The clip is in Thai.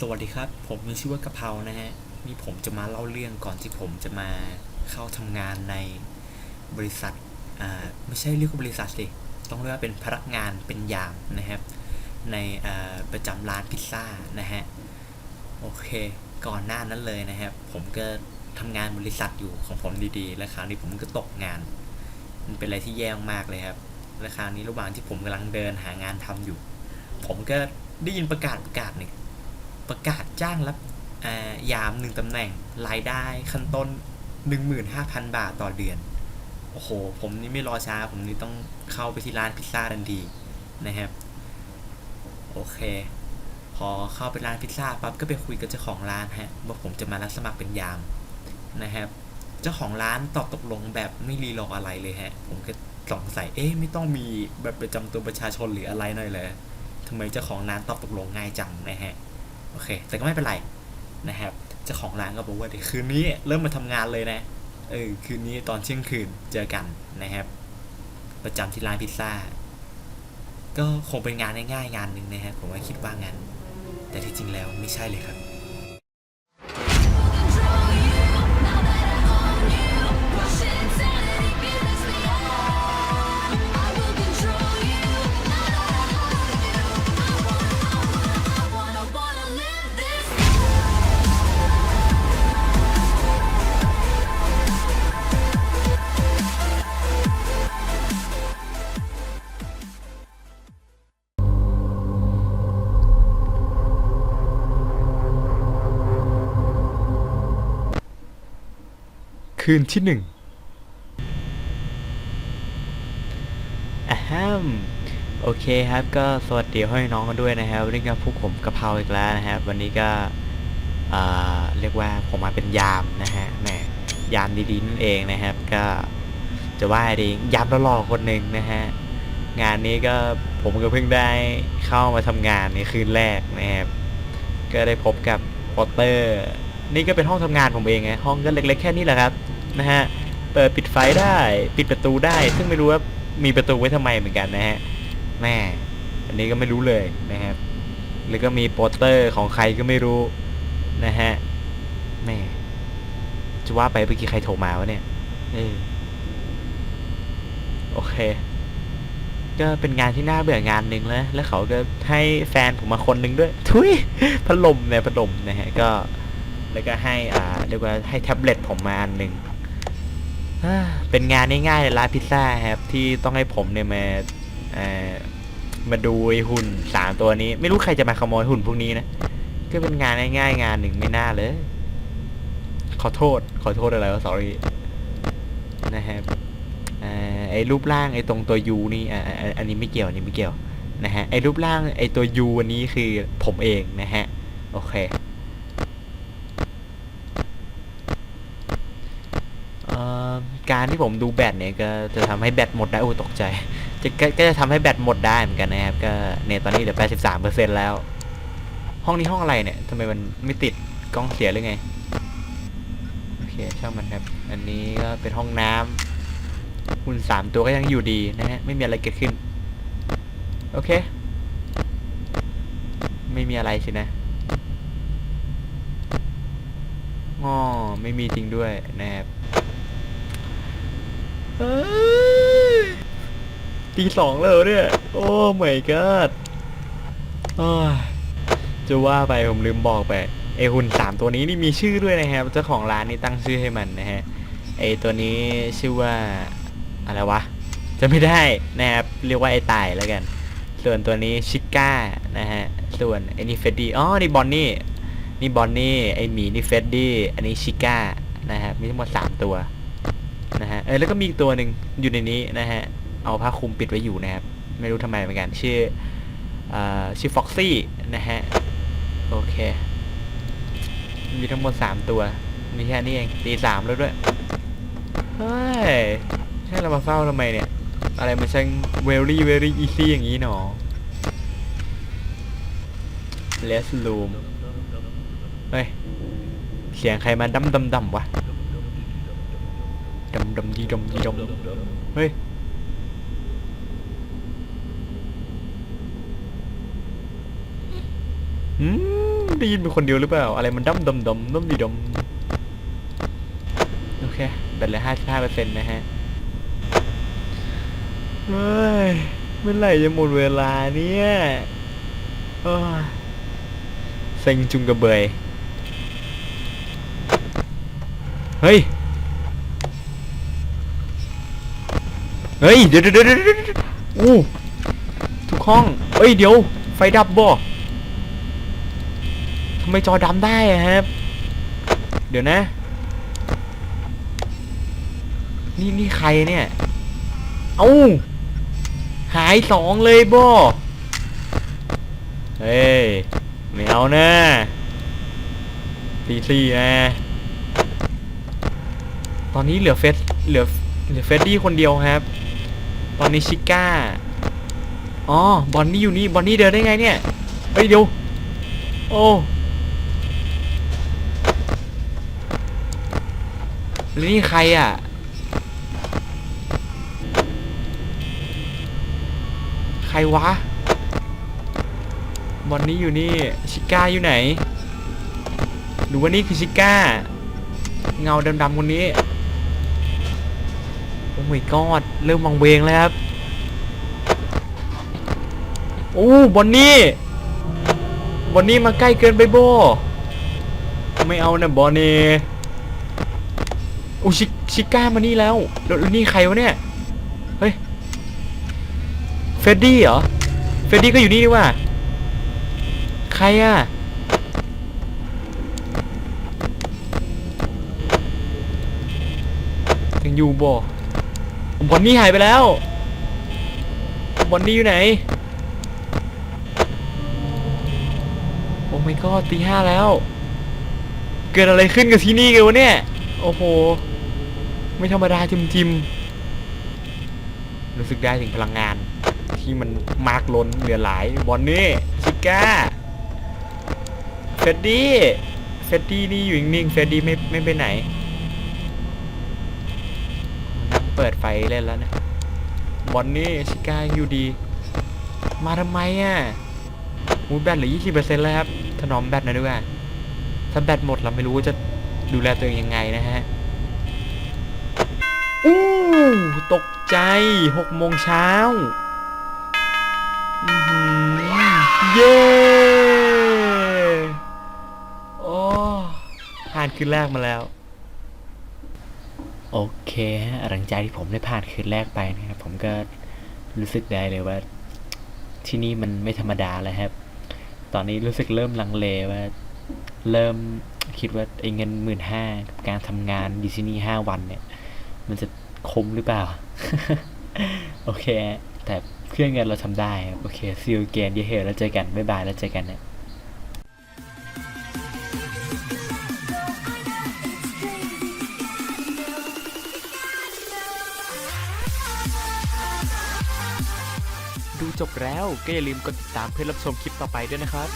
สวัสดีครับ ผมมีชื่อว่ากะเพรานะฮะนี่ผมจะมาเล่าเรื่องก่อนที่ผมจะมาเข้าทำงานในบริษัทอ่าไม่ใช่เรียกว่าบริษัทสิต้องเรียกว่าเป็นพนักงานเป็นยามนะครับ ในอ่าประจำร้านพิซซ่านะฮะโอเค ก่อนหน้านั้นเลยนะครับ ผมก็ทำงานบริษัทอยู่ของผมดีๆ และคราวนี้ผมก็ตกงาน มันเป็นอะไรที่แย่มากเลยครับและคราวนี้ระหว่างที่ผมกำลังเดินหางานทำอยู่ ผมก็ได้ยินประกาศประกาศหนึ่ง ประกาศจ้างรับยามหนึ่งตำแหน่งรายได้ขั้นต้น 15,000 บาทต่อเดือน โอ้โห ผมนี่ไม่รอช้า ผมนี่ต้องเข้าไปที่ร้านพิซซ่าทันทีนะครับ โอเค พอเข้าไปร้านพิซซ่าปั๊บก็ไปคุยกับเจ้าของร้านฮะว่าผมจะมารับสมัครเป็นยามนะครับ เจ้าของร้านตอบตกลงแบบไม่รีรออะไรเลยฮะ ผมก็สงสัยเอ๊ะไม่ต้องมีแบบประจำตัวประชาชนหรืออะไรหน่อยเลยทำไมเจ้าของร้านตอบตกลงง่ายจังนะฮะ โอเค แต่ก็ไม่เป็นไรนะครับเจ้าของร้านก็บอกว่าเดี๋ยวคืนนี้เริ่มมาทำงานเลยนะเออคืนนี้ตอนเที่ยงคืนเจอกันนะครับ ประจำที่ร้านพิซซ่าก็คงเป็นงานง่ายๆงานหนึ่งนะครับผมว่าคิดว่างั้น แต่ที่จริงแล้วไม่ใช่เลยครับ คืนที่หนึ่งอะฮัมโอเคครับ ก็สวัสดีให้น้องกันด้วยนะครับวันนี้ก็พวกผมกะเพราอีกแล้วนะครับ วันนี้ก็เรียกว่าผมมาเป็นยามนะฮะแหมยามดีๆนั่นเองนะครับ ก็จะว่าดียามหล่อคนหนึ่งนะฮะงานนี้ก็ผมก็เพิ่งได้เข้ามาทำงานในคืนแรกนะครับก็ได้พบกับพอตเตอร์ นี่ก็เป็นห้องทำงานผมเองไงห้องก็เล็กๆแค่นี้แหละครับ นะฮะ เปิดปิดไฟได้ ปิดประตูได้ ซึ่งไม่รู้ว่ามีประตูไว้ทำไมเหมือนกันนะฮะ แม่ อันนี้ก็ไม่รู้เลยนะครับ แล้วก็มีโปสเตอร์ของใครก็ไม่รู้นะฮะ แม่ จะว่าไปเมื่อกี้ใครโทรมาวะเนี่ยเออโอเค ก็เป็นงานที่น่าเบื่องานหนึ่งแล้ว แล้วเขาก็ให้แฟนผมมาคนหนึ่งด้วย ทุยพัดลมเนี่ยพัดลมนะฮะ ก็ แล้วก็ให้ อ่า เรียกว่าให้แท็บเล็ตผมมาอันหนึ่ง เป็นงานง่ายๆเลยร้านพิซซ่าครับ ที่ต้องให้ผมเนี่ยมาเอ่อมาดูไอหุ่นสามตัวนี้ ไม่รู้ใครจะมาขโมยหุ่นพวกนี้นะก็เป็นงานง่ายๆงานหนึ่งไม่น่าเลย ขอโทษ ขอโทษอะไรวะ sorry นะครับอ่าไอ้รูปร่างไอ้ตรงตัวยูนี่อ่าอันนี้ไม่เกี่ยวอันนี้ไม่เกี่ยวนะฮะไอ้รูปร่างไอ้ตัวยูอันนี้คือผมเองนะฮะ โอเค เอ่อ การที่ผมดูแบตเนี่ยก็จะทำให้แบตหมดได้โอ้ตกใจ จะก็จะทำให้แบตหมดได้เหมือนกันนะครับ ก็เนี่ยตอนนี้เหลือ83%แล้ว ห้องนี้ห้องอะไรเนี่ยทำไมมันไม่ติดกล้องเสียหรือไง โอเคช่างมันครับ อันนี้ก็เป็นห้องน้ำหุ่นสามตัวก็ยังอยู่ดีนะฮะ ไม่มีอะไรเกิดขึ้น โอเค ไม่มีอะไรสินะอ๋อไม่มีจริงด้วยนะครับ ตีสองแล้วเนี่ย โอ้ my god จะว่าไปผมลืมบอกไปไอหุ่นสามตัวนี้นี่มีชื่อด้วยนะครับเจ้าของร้านนี่ตั้งชื่อให้มันนะฮะไอตัวนี้ชื่อว่าอะไรวะจะไม่ได้นะครับเรียกว่าไอตายแล้วกัน ส่วนตัวนี้ชิก้านะฮะส่วนไอนี่เฟดดี้อ๋อนี่บอนนี่นี่บอนนี่ไอหมีนี่เฟดดี้อันนี้ชิก้านะฮะมีทั้งหมดสามตัว นะฮะเออแล้วก็มีอีกตัวหนึ่งอยู่ในนี้นะฮะ เอาผ้าคลุมปิดไว้อยู่นะครับ ไม่รู้ทำไมเหมือนกัน ชื่อเอ่อชื่อฟ็อกซี่นะฮะ โอเค มีทั้งหมดสามตัว มีแค่นี้เองตีสามแล้วด้วย เฮ้ย ให้เรามาเฝ้าทำไมเนี่ย อะไรมันช่าง very very easy อย่างนี้หนอ let's room เฮ้ย เสียงใครมาดำดำดำวะ ดำดีดำดีดำเฮ้ยอืมได้ยินเป็นคนเดียวหรือเปล่า อะไรมันดั้มดำดำดั้มดีดำโอเคแบตเหลือห้าสิบห้าเปอร์เซ็นต์นะฮะเฮ้ยเมื่อไหร่จะหมดเวลาเนี่ยเซ็งจุงกระเบย เฮ้ย เฮ้ยเดี๋ยวเดี๋ยวเดี๋ยวเดี๋ยวเดี๋ยวอู้ทุกห้องเฮ้ยเดี๋ยว ไฟดับบ่ทำไมจอดำได้อะครับ เดี๋ยวนะ นี่นี่ใครเนี่ย เอ้า หายสองเลยบ่เฮ้ยไม่เอานะตีสี่นะ ตอนนี้เหลือเฟสเหลือเหลือเฟสดี้คนเดียวครับ ตอนนี้ชิก้า อ๋อ บอนนี่อยู่นี่ บอนนี่เดินได้ไงเนี่ยเฮ้ยเดี๋ยว โอ้แล้วนี่ใครอะ ใครวะ บอนนี่อยู่นี่ ชิก้าอยู่ไหน หรือว่านี่คือชิก้า เงาดำๆคนนี้ my god เริ่มวังเวงแล้วครับ โอ้บอนนี่บอนนี่มาใกล้เกินไปโบไม่เอานะบอนนี่โอ้ชิชิก้ามานี่แล้วแล้วแล้วนี่ใครวะเนี่ย เฮ้ย เฟดดี้เหรอ เฟดดี้ก็อยู่นี่ดีว่า ใครอะยังอยู่บ่ บอนนี่หายไปแล้วบอนนี่อยู่ไหน โอ้ my god ตีห้าแล้ว เกิดอะไรขึ้นกับที่นี่กันวะเนี่ย โอ้โห ไม่ธรรมดาทิมทิมรู้สึกได้ถึงพลังงาน ที่มันมากล้นเหลือหลายบอนนี่ชิก้าเฟดดี้เฟดดี้นี่อยู่นิ่งๆเฟดดี้ไม่ไม่ไปไหน เปิดไฟเล่นแล้วนี่ยบอนนี่ชิก้าอยู่ดี มาทำไมอะมูแบตเหลือ 20%แล้วครับ ถนอมแบตหนะด้วยถ้าแบตหมดเราไม่รู้ว่าจะดูแลตัวเองยังไงนะฮะ อู้ตกใจ6โมงเช้าอื้อหือเย้โอ้ผ่านคืนแรกมาแล้ว โอเคฮะหลังจากที่ผมได้ผ่านคืนแรกไปนะครับ ผมก็รู้สึกได้เลยว่า ที่นี่มันไม่ธรรมดาแล้วครับ ตอนนี้รู้สึกเริ่มลังเลว่า เริ่มคิดว่าไอ้เงินหมื่นห้ากับการทำงานอยู่ที่นี่ห้าวันเนี่ย มันจะคุ้มหรือเปล่า โอเค แต่เพื่อเงินเราทำได้ โอเคซีลเกนเยเฮแล้วเจอกัน บ๊ายบายแล้วเจอกันเนะ จบแล้ว ก็อย่าลืมกดติดตามเพื่อรับชมคลิปต่อไปด้วยนะครับ